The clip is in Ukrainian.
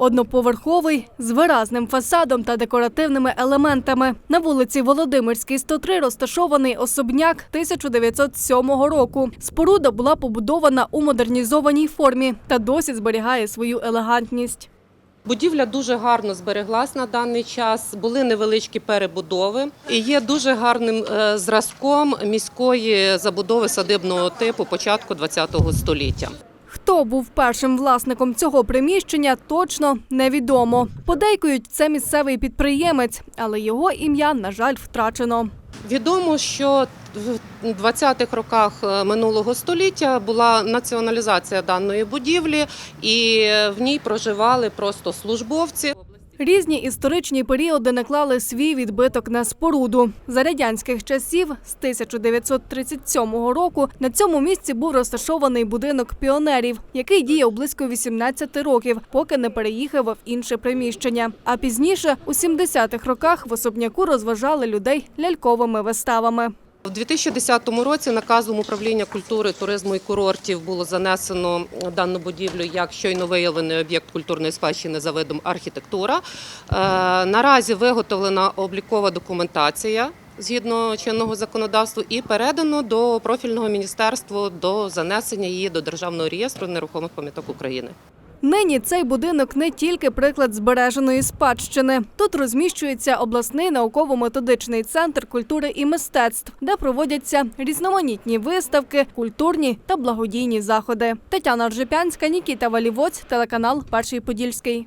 Одноповерховий з виразним фасадом та декоративними елементами. На вулиці Володимирській, 103 розташований особняк 1907 року. Споруда була побудована у модернізованій формі та досі зберігає свою елегантність. Будівля дуже гарно збереглась на даний час. Були невеличкі перебудови і є дуже гарним е, зразком міської забудови садибного типу початку ХХ століття. Хто був першим власником цього приміщення, точно невідомо. Подейкують, це місцевий підприємець, але його ім'я, на жаль, втрачено. Відомо, що в 20-х роках е, минулого століття була націоналізація даної будівлі, і в ній проживали просто службовці. Різні історичні періоди наклали свій відбиток на споруду. За радянських часів з 1937 року на цьому місці був розташований будинок піонерів, який діяв близько 18 років, поки не переїхав в інше приміщення. А пізніше, у 70-х роках, в особняку розважали людей ляльковими виставами. У 2010 році наказом управління культури, туризму і курортів було занесено дану будівлю як щойно виявлений об'єкт культурної спадщини за видом архітектура. Е, Наразі виготовлена облікова документація. Згідно чинного законодавства, і передано до профільного міністерства до занесення її до державного реєстру нерухомих пам'яток України. Нині цей будинок не тільки приклад збереженої спадщини. Тут розміщується обласний науково-методичний центр культури і мистецтв, де проводяться різноманітні виставки, культурні та благодійні заходи. Тетяна Ржепянська, Нікіта Валівоць, телеканал Перший Подільський.